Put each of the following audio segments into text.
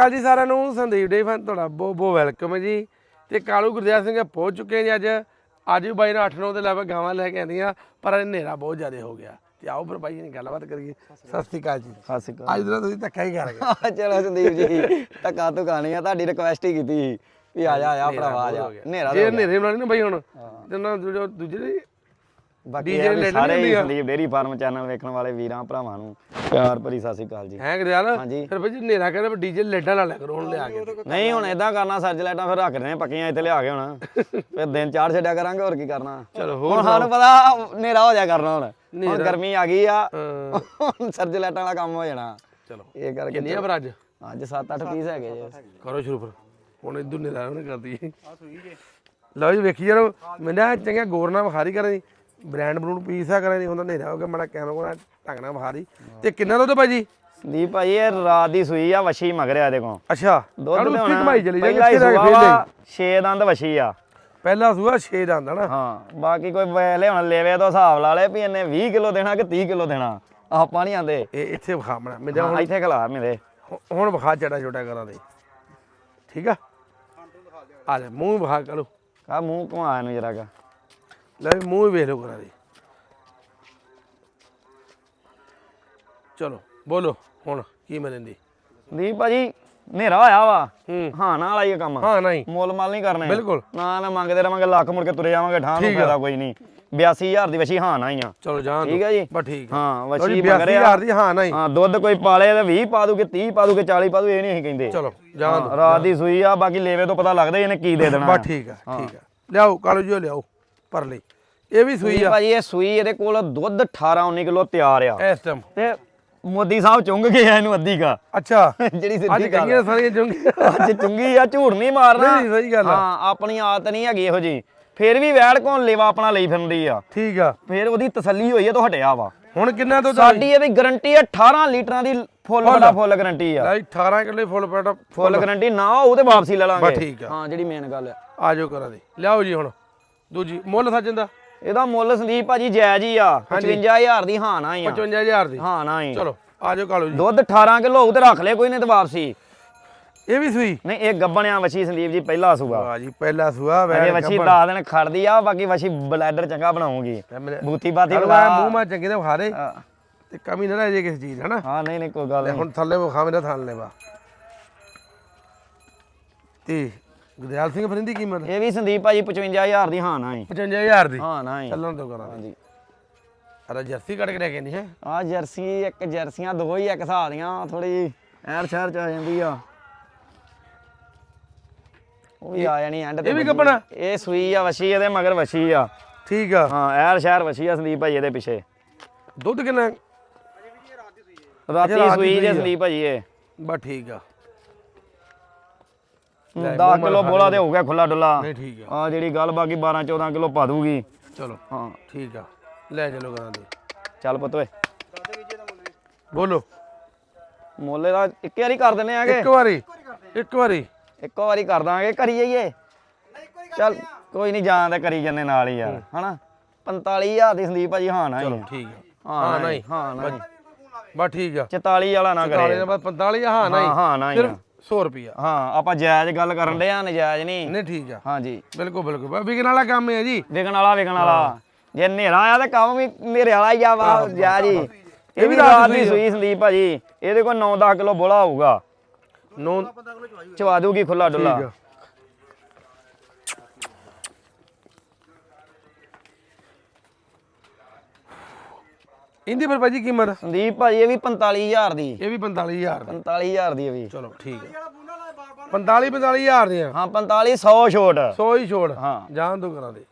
ਕਾਲ ਜੀ ਸਾਰਿਆਂ ਨੂੰ ਸੰਦੀਪ ਡੇ ਫਨ ਤੁਹਾਡਾ ਬਹੁਤ ਬਹੁਤ ਵੈਲਕਮ ਹੈ ਜੀ। ਤੇ ਕਾਲੂ ਗੁਰਦਿਆਲ ਸਿੰਘ ਪਹੁੰਚ ਚੁੱਕੇ ਹਾਂ ਜੀ ਅੱਜ। ਅੱਜ ਵੀ ਬਾਈ ਨੇ 8-9 ਦੇ ਲੈਵਲ ਗਾਵਾਂ ਲੈ ਕੇ ਆਂਦੀਆਂ ਪਰ ਇਹ ਹਨੇਰਾ ਬਹੁਤ ਜ਼ਿਆਦਾ ਹੋ ਗਿਆ। ਤੇ ਆਓ ਫਿਰ ਬਾਈ ਜੀ ਗੱਲਬਾਤ ਕਰੀਏ। ਸਤਿ ਸ਼੍ਰੀ ਅਕਾਲ ਜੀ। ਸਤਿ ਸ਼੍ਰੀ ਅੱਜ ਦਾ ਤੁਸੀਂ ਧੱਕਾ ਹੀ ਕਰ ਗਏ। ਅਕਾਲ ਚਲੋ ਸੰਦੀਪ ਜੀ ਧੱਕਾ ਤੋਂ ਕਹਾਣੀ ਆ ਤੁਹਾਡੀ ਰਿਕਵੈਸਟ ਹੀ ਕੀਤੀ ਸੀ ਵੀ ਆ ਜਾ ਆ ਭਰਾਵਾ ਆ ਜਾ। ਹਨੇਰਾ ਜੇ ਹਨੇਰੇ ਬਣਾਣੀ ਨਾ ਬਾਈ ਹੁਣ ਤੇ ਨਾ ਦੂਜੇ ਬਾਕੀ DJ ਇਹ ਵੀ ਲੈਣੀ ਸਾਰੇ ਹੁੰਦੀ ਹੀ ਆ। ਸੰਦੀਪ ਡੇਰੀ ਫਾਰਮ ਚੈਨਲ ਵੇਖਣ ਵਾਲੇ ਵੀਰਾਂ ਭਰਾਵਾਂ ਨੂੰ ਪਿਆਰ ਭਰੀ ਸਤਿ ਸ਼੍ਰੀ ਅਕਾਲ ਜੀ। ਹੈ ਗੁਰਦਿਆਲ ਹਾਂਜੀ। ਫਿਰ ਬਾਈ ਜੀ ਹਨੇਰਾ ਕਹਿੰਦਾ ਡੀਜੇ ਲੈਟਾਂ ਲਾ ਲਿਆ ਕਰੋ ਹੁਣ ਲਿਆ ਕੇ ਨਹੀਂ ਹੁਣ ਇਦਾਂ ਕਰਨਾ ਸਰਜ ਲਾਈਟਾਂ ਫਿਰ ਰੱਖ ਰਹੇ ਪੱਕੀਆਂ ਇੱਥੇ ਲਿਆ ਕੇ ਹੁਣ। ਫਿਰ ਦਿਨ ਚਾੜ ਛੱਡਿਆ ਕਰਾਂਗੇ ਹੋਰ ਕੀ ਕਰਨਾ। ਚਲੋ ਹੋਰ ਹੁਣ ਸਾਨੂੰ ਪਤਾ ਹਨੇਰਾ ਹੋ ਜਾ ਕਰਨਾ ਹੁਣ। ਹੁਣ। ਗਰਮੀ ਆ ਗਈ ਆ। ਅਹ, ਹੁਣ ਸਰਜ ਲਾਈਟਾਂ ਵਾਲਾ ਕੰਮ ਹੋ ਜਾਣਾ। ਚਲੋ। ਇਹ ਕਰਕੇ ਕਿੰਨੀ ਆ ਫਿਰ ਅੱਜ? ਅੱਜ 7-8 ਪੀਸ ਹੈਗੇ ਜੀ ਕਰੋ ਸ਼ੁਰੂ ਫਿਰ। ਹੁਣ ਇਦੋਂ ਹਨੇਰਾ ਉਹਨੇ ਕਰਦੀ। ਲਓ ਜੀ ਵੇਖੀ ਜਰੋ ਮੈਨਾਂ ਚੰਗਾ ਗੌਰ ਨਾਲ ਵਿਖਾਰੀ ਕਰਾਂ ਬ੍ਰਾਂਡ ਬਰੂਡ ਪੀਸ ਆ ਕਰਾਂ ਦੀ ਹੁੰਦਾ ਹਨੇਰਾ ਹੋ ਗਿਆ ਮਾੜਾ ਕੈਮਰਾ ਕੋਲ ਨਾਲ ਵਿਖਾਰੀ ਤੇ ਕਿੰਨਾ ਦੁੱਧ ਭਾਜੀ ਸੰਦੀਪ ਭਾਈ ਇਹ ਰਾਤ ਦੀ ਸੂਈ ਆ ਵਸ਼ੀ ਮਗਰਿਆ ਇਹਦੇ ਕੋਲ। ਅੱਛਾ ਦੁੱਧ ਤੇ ਹੁਣ ਕਮਾਈ ਚਲੀ ਪਹਿਲਾ ਹੀ ਜਾਂਦੀ ਸੂਆ ਵਾ 6 ਦੰਦ ਵਸ਼ੀ ਆ। ਪਹਿਲਾ ਸੂਆ 6 ਦਾ ਆਂਦਾ ਨਾ ਹਾਂ ਬਾਕੀ ਕੋਈ ਵੇਲੇ ਹੁਣ ਲੇਵੇ ਤੋਂ ਹਿਸਾਬ ਲਾ ਲੇ ਵੀ ਇਹਨੇ 20 ਕਿਲੋ ਦੇਣਾ ਕਿ 30 ਕਿਲੋ ਦੇਣਾ। ਆਪਾਂ ਨਹੀਂ ਆਂਦੇ। ਇਹ ਇੱਥੇ ਵਿਖਾ ਮਣਾ ਮੈਂ ਹਾਂ, ਇੱਥੇ ਖਲਾ ਮੇਰੇ। ਹੁਣ ਵਿਖਾ ਚੜਾ ਛੋਟਾ ਕਰਾਂ ਦੇ ਠੀਕ ਆ? ਆ ਲੈ ਮੂੰਹ ਵਿਖਾ ਕਰੋ। ਕਾ ਮੂੰਹ ਘੁਮਾਇਆ ਨੂੰ ਜਰਾ ਕਾ। ਲੈ ਵੀ ਮੂੰਹ ਵੀ ਵੇਖ ਲਓ ਕਰਾਂ ਦੇ। ਚਲੋ ਬੋਲੋ ਹੁਣ ਕੀ ਮਿਲਦੀ ਸੰਦੀਪ ਭਾਜੀ ਹਨੇਰਾ ਹੋਇਆ ਵਾ। ਹੂੰ। ਹਾਂ ਨਾਲ ਆਈਏ ਕੰਮ। ਹਾਂ ਨਹੀਂ। ਮੁੱਲ ਮਾਲ ਨਹੀਂ ਕਰਨੇ। ਬਿਲਕੁਲ। ਨਾ ਨਾ ਮੰਗਦੇ ਰਵਾਂਗੇ ਲੱਖ ਮੁੜ ਕੇ ਤੁਰੇ ਜਾਵਾਂਗੇ ਠਾਂ ਨੂੰ। ਫਾਇਦਾ ਕੋਈ ਨਹੀਂ। 82000 ਦੀ ਵਸ਼ੀ ਹਾਂ ਨਾ ਹੀ ਆ। ਚਲੋ ਜਾਣ ਠੀਕ ਹੈ ਜੀ? ਬਸ ਠੀਕ ਹਾਂ ਜੀ ਮਗਰ ਆ। 82000 ਦੀ ਹਾਂ ਨਹੀਂ ਹਾਂ। ਦੁੱਧ ਕੋਈ ਪਾਲੇ ਤੇ 20 ਪਾ ਦੂਗੇ 30 ਪਾ ਦੂਗੇ 40 ਪਾ ਦੂ ਇਹ ਨਹੀਂ ਅਸੀਂ ਕਹਿੰਦੇ। ਚਲੋ ਹਾਂ, ਰਾਤ ਦੀ ਸੂਈ ਆ ਬਾਕੀ ਲੇਵੇ ਤੋਂ ਪਤਾ ਲੱਗਦਾ ਹੀ ਇਹਨੇ ਕੀ ਦੇ ਦੇਣਾ। ਬਸ ਠੀਕ ਆ ਠੀਕ ਆ। ਲਿਆਓ ਕਾਲੋ ਜੀ ਲਿਆਓ। ਭਰ ਲਈ। ਇਹ ਵੀ ਸੂਈ ਆ। ਭਾਜੀ ਇਹ ਸੂਈ ਇਹਦੇ ਕੋਲ ਦੁੱਧ 18 19 ਕਿਲੋ ਤਿਆਰ ਆ। ਇਸ ਟਾਈਮ ਤੇ ਮੋਦੀ ਸਾਹਿਬ ਚੁੰਗ ਗਏ ਆ ਇਹਨੂੰ ਅੱਧੀ ਕਾ। ਅੱਛਾ। ਜਿਹੜੀ ਅੱਜ ਸਿੱਧੀ ਗੱਲ ਕਈਆਂ ਸਾਰੀਆਂ ਜੁੰਗੀਆਂ ਅੱਜ ਚੁੰਗੀ ਆ ਝੂਠ ਨਹੀਂ ਮਾਰਨਾ। ਨਹੀਂ, ਸਹੀ ਗੱਲ ਆ। ਹਾਂ ਆਪਣੀ ਆਦਤ ਨਹੀਂ ਹੈਗੀ ਇਹੋ ਜੀ ਫੇਰ ਵੀ ਵੈੜ ਕੋਲ ਲੇਵਾ ਆਪਣਾ ਲਈ ਫਿਰਦੀ ਆ। ਠੀਕ ਆ। ਫੇਰ ਉਹਦੀ ਤਸੱਲੀ ਹੋਈ ਹੈ ਤੋਂ ਹਟਿਆ ਵਾ। ਹੁਣ ਕਿੰਨਾ ਦੁੱਧ ਸਾਡੀ ਇਹਦੀ ਗਾਰੰਟੀ ਹੈ 18 ਲੀਟਰਾਂ ਦੀ ਫੁੱਲ ਬੜਾ ਫੁੱਲ ਗਾਰੰਟੀ ਆ। ਲੈ 18 ਕਿਲੋ ਫੁੱਲ ਪੈਟਾ ਫੁੱਲ ਗਾਰੰਟੀ ਨਾ ਤੇ ਵਾਪਸੀ ਲੈ ਲਾਂਗੇ। ਬਸ ਠੀਕ ਆ। ਹਾਂ ਜਿਹੜੀ ਮੇਨ ਗੱਲ ਆ। ਆ ਜਾਓ ਕਰਾਂ ਦੇ। ਲਿਆਓ ਜੀ ਹੁਣ। ਦੂਜੀ ਮੁੱਲ ਸੱਜਣ ਦਾ? ਇਹਦਾ ਮੁੱਲ ਸੰਦੀਪ ਭਾਜੀ ਜਾਇਜ਼ ਹੀ ਆ 55000 ਦੀ ਹਾਂ ਨਾ ਹੀ ਆ 55000 ਦੀ। ਹਾਂ ਨਾ ਹੀ ਚਲੋ ਆ ਜਾਓ ਕਾਲੋ ਜੀ। ਦੁੱਧ 18 ਕਿਲੋ ਹੋਊ ਤੇ ਰੱਖ ਲੈ ਕੋਈ ਨਹੀਂ ਤੇ ਵਾਪਸੀ। ਇਹ ਵੀ ਸੂਈ? ਨਹੀਂ ਇਹ ਗੱਬਣਿਆ ਵਛੀ ਸੰਦੀਪ ਜੀ ਪਹਿਲਾ ਸੂਆ। ਵਾਹ ਜੀ ਪਹਿਲਾ ਸੂਆ ਅਜੇ ਵੈਰ ਵਛੀ 10 ਦਿਨ ਖੜਦੀ ਆ ਬਾਕੀ ਵਛੀ ਬਲੈਡਰ ਚੰਗਾ ਬਣਾਉਂਗੀ। ਬੂਤੀ ਬਾਤੀ ਬਲਾ ਮੂੰਹ ਮਾ ਚੰਗੇ ਤੇ ਵਿਖਾ ਦੇ। ਹਾਂ। ਤੇ ਕਮੀ ਨਾ ਰਹਿ ਜੇ ਕਿਸੇ ਚੀਜ਼ ਹਨਾ? ਹਾਂ ਨਹੀਂ ਨਹੀਂ ਕੋਈ ਗੱਲ ਲੈ ਨਹੀਂ। ਹੁਣ ਥੱਲੇ ਵਿਖਾ ਮੇਰਾ ਥਾਨ ਲੈਵਾ ਤੇ ਗੁਰਦਿਆਲ ਸਿੰਘ ਫਰਿੰਦੀ ਕੀਮਤ ਇਹ ਵੀ ਸੰਦੀਪ ਭਾਜੀ 55000 ਦੀ ਹਾਂ ਨਾ ਹੀ 55000 ਦੀ? ਹਾਂ ਨਾ ਹੀ ਚੱਲਣ ਤੋਂ ਕਰਾਂ। ਹਾਂਜੀ। ਅਰੇ ਜਰਸੀ ਕੱਢ ਕੇ ਲੈ ਕੇ ਨਹੀਂ ਹੈ। ਆ ਜਰਸੀ ਇੱਕ ਜਰਸੀਆਂ ਦੋ ਹੀ ਇੱਕ ਹਿਸਾਬ ਦੀਆਂ ਥੋੜੀ ਐਰ ਸ਼ਹਿਰ ਚ ਆ ਜਾਂਦੀ ਆ। ਉਹ ਵੀ ਆ ਜਾਣੀ ਐਂਡ ਤੇ ਇਹ ਵੀ। ਗੱਭਣਾ? ਇਹ ਸੂਈ ਆ ਵਛੀ ਇਹਦੇ ਮਗਰ ਵਛੀ ਆ। ਠੀਕ ਆ। ਹਾਂ ਐਰ ਸ਼ਹਿਰ ਵਛੀ ਆ ਸੰਦੀਪ ਭਾਜੀ ਇਹਦੇ ਪਿੱਛੇ। ਦੁੱਧ ਕਿੰਨਾ ਰਾਤੀ ਸੂਈ ਸੂਈ ਜੇ। ਸੰਦੀਪ ਭਾਜੀ ਇਹ। ਬਸ ਠੀਕ ਆ। 10 ਕਿਲੋ ਬੋਲਾ ਤੇ ਹੋ ਗਿਆ ਖੁੱਲਾ ਡੁੱਲਾ। ਨਹੀਂ ਠੀਕ ਆ। ਆ ਜਿਹੜੀ ਗੱਲ ਬਾਕੀ 12 14 ਕਿਲੋ ਪਾ ਦੂਗੀ ਚਲੋ ਹਾਂ। ਠੀਕ ਆ। ਲੈ ਚਲੋ ਕਰਾਂ ਦੇ। ਚੱਲ ਪੁੱਤ ਓਏ। ਬੋਲੋ। ਮੋਲੇ ਦਾ ਇੱਕ ਵਾਰੀ ਕਰ ਦਿੰਨੇ ਆਗੇ। ਇੱਕ ਵਾਰੀ ਇੱਕ ਵਾਰੀ। ਇੱਕੋ ਵਾਰੀ ਕਰ ਦਾਂਗੇ ਕਰੀ ਜਾਈਏ। ਚੱਲ ਕੋਈ ਨਹੀਂ ਜਾਣ ਤੇ ਕਰੀ ਜੰਨੇ ਨਾਲ ਹੀ ਯਾਰ ਹਨਾ? 45000 ਦੀ ਸੰਦੀਪ ਭਾਜੀ ਹਾਂ ਨਾ ਚਲੋ ਹੀ ਠੀਕ ਆ। ਹਾਂ ਨਹੀਂ। ਹਾਂ ਨਾ ਬਸ ਠੀਕ ਆ। 44 ਵਾਲਾ ਨਾ 40 ਕਰੇ ਦਾ ਬਸ 45 ਹਾਂ ਹਾਂ ਨਹੀਂ ਹਾਂ ਨਾ ਹੀ ਸਿਰਫ। 100 ਰੁਪਿਆ ਹਾਂ ਆਪਾਂ ਜਾਇਜ਼ ਗੱਲ ਕਰਨ ਦੇ ਆ ਨਜਾਇਜ਼ ਨਹੀਂ। ਨਹੀਂ ਠੀਕ ਆ। ਹਾਂਜੀ। ਬਿਲਕੁਲ ਬਿਲਕੁਲ। ਵਿਕਣ ਵਾਲਾ ਕੰਮ ਹੈ ਜੀ। ਵਿਕਣ ਵਾਲਾ ਵਿਕਣ ਵਾਲਾ। ਜੇ ਹਨੇਰਾ ਆਇਆ ਤਾਂ ਕੰਮ ਵੀ ਮੇਰੇ ਵਾਲਾ ਹੀ ਆ ਵਾ ਜਾ ਜੀ। ਇਹ ਵੀ ਰਾਤ ਦੀ ਸੂਈ ਸੰਦੀਪ ਭਾਜੀ। ਇਹਦੇ ਕੋਲ 9-10 ਕਿਲੋ ਬੋਲਾ ਹੋਊਗਾ। ਨੌ ਚਵਾ ਦੂਗੀ ਖੁੱਲਾ ਡੁੱਲਾ ਇੰਦੀ ਪਰ ਭਾਜੀ ਕੀਮਤ ਸੰਦੀਪ ਭਾਜੀ ਇਹ ਵੀ 45000 ਦੀ। ਇਹ ਵੀ 45000 ਦਾ। 45000 ਦੀ ਇਹ ਵੀ। ਚਲੋ ਠੀਕ ਹੈ। 45 45000 ਦੀਆਂ ਹਾਂ 45 100 ਛੋਟ। 100 ਹੀ ਛੋੜ ਹਾਂ। ਜਾਣ ਦੋ ਕਰਾਂ ਦੇ।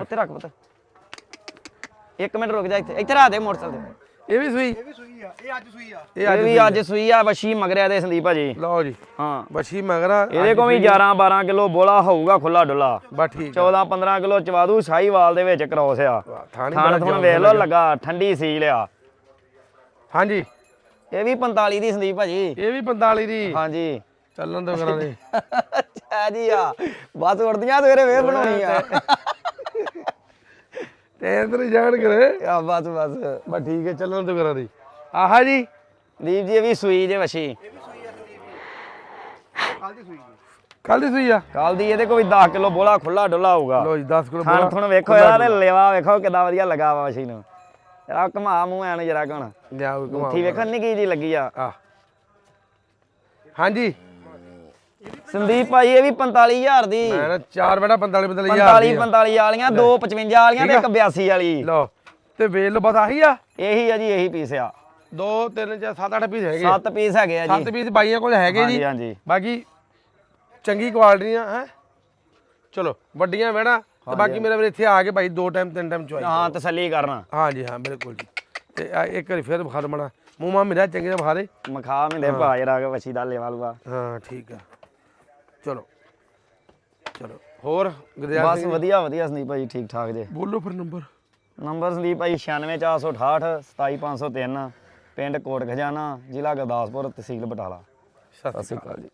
ਉੱਤੇ ਰੱਖ ਪੁੱਤ। ਇੱਕ ਮਿੰਟ ਰੁਕ ਜਾ ਇੱਥੇ। ਇੱਥੇ ਰੱਖ ਦੇ ਮੋਟਰਸਾਈਕਲ ਤੇ। ਇਹ ਵੀ ਸੂਈ। ਇਹ ਵੀ ਸੂਈ ਆ ਇਹ ਅੱਜ ਸੂਈ ਆ। ਇਹ ਵੀ ਅੱਜ ਸੂਈ ਆ ਵਸ਼ੀ ਮਗਰਿਆ ਦੇ ਸੰਦੀਪ ਭਾਜੀ। ਲਓ ਜੀ। ਹਾਂ। ਬੱਛੀ ਮਗਰਾ ਇਹਦੇ ਕੋਲ ਵੀ 11 12 ਕਿਲੋ ਬੋਲਾ ਹੋਊਗਾ ਖੁੱਲਾ ਡੁੱਲਾ। ਬਸ ਠੀਕ ਆ। 14 15 ਕਿਲੋ ਚਵਾਦੂ ਸ਼ਾਹੀਵਾਲ ਦੇ ਵਿੱਚ ਕ੍ਰੋਸ ਆ। ਥਾਣੀ ਥਾਣ ਥੁਣ ਵੇਖ ਲਓ ਲੱਗਾ ਠੰਡੀ ਸੀਲ ਆ। ਹਾਂਜੀ। ਇਹ ਵੀ 45 ਦੀ ਸੰਦੀਪ ਭਾਜੀ। ਇਹ ਵੀ 45 ਦੀ। ਹਾਂਜੀ। ਚੱਲਣ ਦੋ ਕਰਾਂ ਦੇ। ਅੱਛਾ ਜੀ ਆ। ਬਸ ਉੜਦੀਆਂ ਸਵੇਰੇ ਵੇਰ ਬਣਾਉਣੀ ਆ। ਤੇ ਇਧਰ ਜਾਣ ਕਰੇ। ਆ ਬਸ ਬਸ। ਬਸ ਠੀਕ ਹੈ ਚੱਲਣ ਦੋ ਕਰਾਂ ਦੇ। ਆਹਾ ਜੀ। ਦੀਪ ਜੀ ਇਹ ਵੀ ਸੂਈ ਜੇ ਵਛੀ ਕੱਲ ਦੀ ਸੂਈ ਆ। ਕੱਲ ਦੀ ਇਹਦੇ ਕੋਈ 10 ਕਿਲੋ ਬੋਲਾ ਖੁੱਲਾ ਡੁੱਲਾ ਹੋਊਗਾ। ਲੋ ਜੀ 10 ਕਿਲੋ ਥਣ ਥਣ ਵੇਖੋ ਯਾਰ ਲੇਵਾ ਵੇਖੋ ਕਿੱਦਾਂ ਵਧੀਆ ਲੱਗਾ ਵਾ ਵਛੀ ਨੂੰ। ਯਾਰ ਘਮਾ ਮੂੰਹ ਐਨ ਜਰਾ ਕਣ ਲਿਆਓ ਘੁਮਾਓ ਮੁੱਠੀ ਵੇਖਣ ਨਿੱਕੀ ਜੀ ਲੱਗੀ ਆ। ਹਾਂਜੀ। ਸੰਦੀਪ ਭਾਈ ਇਹ ਵੀ 45000 ਦੀ। ਮੈਂ ਨਾ ਚਾਰ ਬੇਟਾ 45 45 45 ਹਜ਼ਾਰ ਦੀ ਆ। 45 ਵਾਲੀਆਂ ਦੋ 55 ਵਾਲੀਆਂ ਤੇ ਇੱਕ 82 ਵਾਲੀ। ਲਓ ਤੇ ਵੇਲ ਲਓ ਬਸ ਆਹੀ ਆ? ਇਹੀ ਆ ਜੀ ਇਹੀ ਪੀਸ ਆ। ਦੋ ਤਿੰਨ ਚਾਰ ਸੱਤ ਅੱਠ ਪੀਸ ਹੈਗੇ। ਸੱਤ ਪੀਸ ਹੈਗੇ ਆ ਸੱਤ ਜੀ ਪੀਸ ਬਾਈਆਂ ਕੋਲ ਹੈਗੇ ਜੀ। ਹਾਂਜੀ ਬਾਕੀ ਚੰਗੀ ਕੁਆਲਿਟੀਆਂ ਹੈ? ਚਲੋ ਵੱਡੀਆਂ ਵੇਣਾ ਤੇ ਬਾਕੀ ਮੇਰੇ ਵੀਰ ਇੱਥੇ ਆ ਕੇ ਭਾਈ ਦੋ ਟਾਈਮ ਤਿੰਨ ਟਾਈਮ ਚੁਆਈ ਹਾਂ ਤਸੱਲੀ ਕਰਨਾ। ਹਾਂਜੀ ਹਾਂ ਬਿਲਕੁਲ ਜੀ। ਤੇ ਇੱਕ ਵਾਰੀ ਫਿਰ ਬੁਖਾਰ ਮਣਾ ਮੂੰਹ ਮਾ ਮੇਰਾ ਚੰਗੇ ਜਿਹਾ ਬੁਖਾਰੇ ਮਖਾ ਮਿੰਦੇ ਭਾ ਜਰਾ ਕੇ ਵਛੀ ਦਾ ਲੇਵਾ ਲੂਆ। ਹਾਂ ਠੀਕ ਆ। ਚਲੋ। ਚਲੋ। ਹੋਰ ਗੁਰਦਿਆਲ ਬਸ ਸਿੰਘ? ਵਧੀਆ ਵਧੀਆ ਸੰਦੀਪ ਭਾਈ ਠੀਕ ਠਾਕ ਜੇ। ਬੋਲੋ ਫਿਰ ਨੰਬਰ। ਨੰਬਰ ਸੰਦੀਪ ਭਾਈ 96468 27503 ਪਿੰਡ ਕੋਟ ਖਜ਼ਾਨਾ ਜ਼ਿਲ੍ਹਾ ਗੁਰਦਾਸਪੁਰ ਤਹਿਸੀਲ ਬਟਾਲਾ। ਸਤਿ ਸਤਿ ਸ਼੍ਰੀ ਅਕਾਲ ਜੀ।